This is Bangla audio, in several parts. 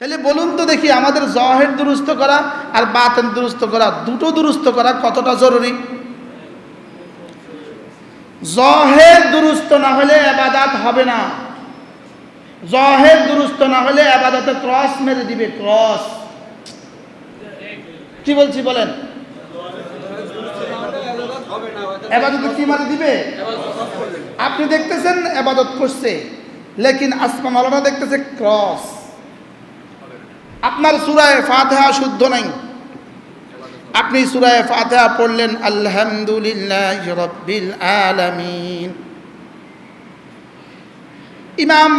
তাহলে বলুন তো দেখি আমাদের জহের দুরুস্ত করা আর বাতেন দুরুস্ত করা, দুটো দুরুস্ত করা কতটা জরুরি? জহের দুরুস্ত না হলে আবাদাত হবে না। জহের দুরুস্ত না হলে আবাদাতে ক্রস মেরে দিবে, ক্রস। কি বলছি বলেন? এবাদতে কি মারে দিবে? আপনি দেখতেছেন এবাদত করছে, লেকিন আসমান আলাদা দেখতেছে ক্রস। আপনার সুরায় ফাতেহা শুদ্ধ নাই। আপনি সুরায় ফাতেহা পড়লেন, আলহামদুলিল্লাহ রব্বিল আলামিন। ইমাম,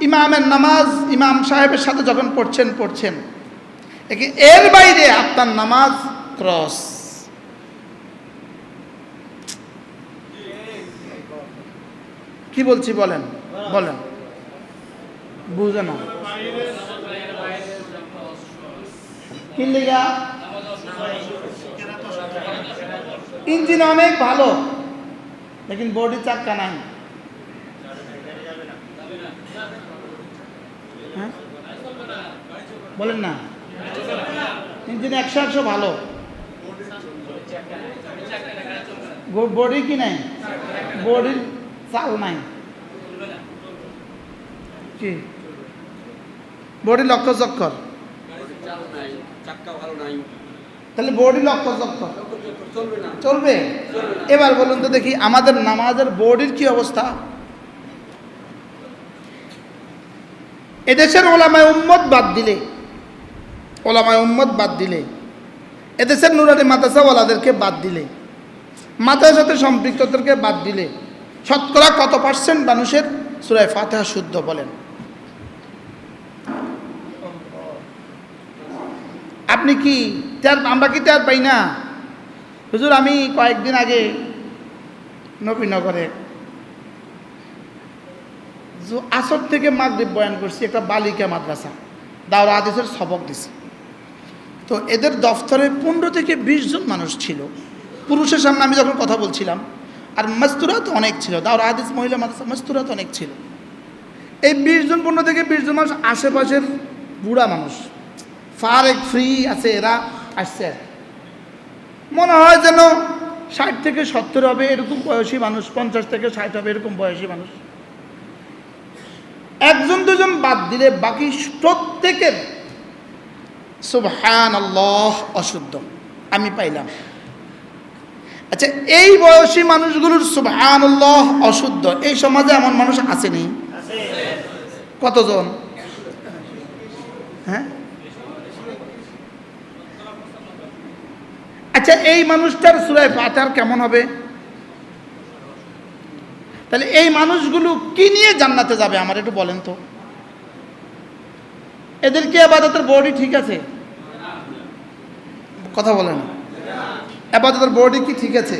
ইমামের নামাজ ইমাম সাহেবের সাথে যখন পড়ছেন পড়ছেন এর বাইরে আপনার নামাজ ক্রস। কি বলছি বলেন? বলেন। বুঝে না। কি ইঞ্জিন অনেক ভালো, লেকিন বডি চাক্কা নাই। হ্যাঁ? বলেন না। ইঞ্জিন একশো একশো ভালো। বডি কি নাই? বডির চাল নাই। কি? বডি লক্ষ চক্কর। চাক্কা ভালো নাই। তাহলে বডি লক্ষ চলবে চলবে? এবার বলুন তো দেখি আমাদের নামাজের বডির কি অবস্থা? এদেশের ওলামায় উম্মত বাদ দিলে ওলামায় উম্মত বাদ দিলে এদেশের নুরানি মাদ্রাসাওয়ালাদেরকে বাদ দিলে সাথে সম্পৃক্তদেরকে বাদ দিলে শতকরা কত পার্সেন্ট মানুষের সুরায় ফাতেহা শুদ্ধ বলেন? আপনি কি? টের আমরা কি টের পাই না? হুজুর, আমি কয়েকদিন আগে নবীনগরে আসর থেকে মাগরিব বয়ান করছি, একটা বালিকা মাদ্রাসা। দাওরা আদেশের সবক দিছি। তো এদের দফতরে পনেরো থেকে বিশ জন মানুষ ছিল। পুরুষের সামনে আমি যখন কথা বলছিলাম, আর মস্তুরাত অনেক ছিল, দাওরা আদেশ মহিলা মাদ্রাসা মস্তুরাত অনেক ছিল। এই বিশ জন, পনেরো থেকে বিশ জন মানুষ আশেপাশের বুড়া মানুষ। ফারেক ফ্রি আছে এরা আসছে। মনে হয় যেন ষাট থেকে সত্তর হবে এরকম বয়সী মানুষ পঞ্চাশ থেকে ষাট হবে এরকম বয়সী মানুষ। একজন দুজন বাদ দিলে বাকি প্রত্যেকের সুবহান আল্লাহ অশুদ্ধ। আমি পাইলাম। আচ্ছা এই বয়সী মানুষগুলোর সুবহান আল্লাহ অশুদ্ধ। এই সমাজে এমন মানুষ আসেনি। কতজন? হ্যাঁ? আচ্ছা এই মানুষটার সুরায় পাতার কেমন হবে? তাহলে এই মানুষগুলো কি নিয়ে জান্নাতে যাবে আমার একটু বলেন তো? এদের কি আবাদতের বডি ঠিক আছে? কথা বলেন। আবাদতের বডি কি ঠিক আছে?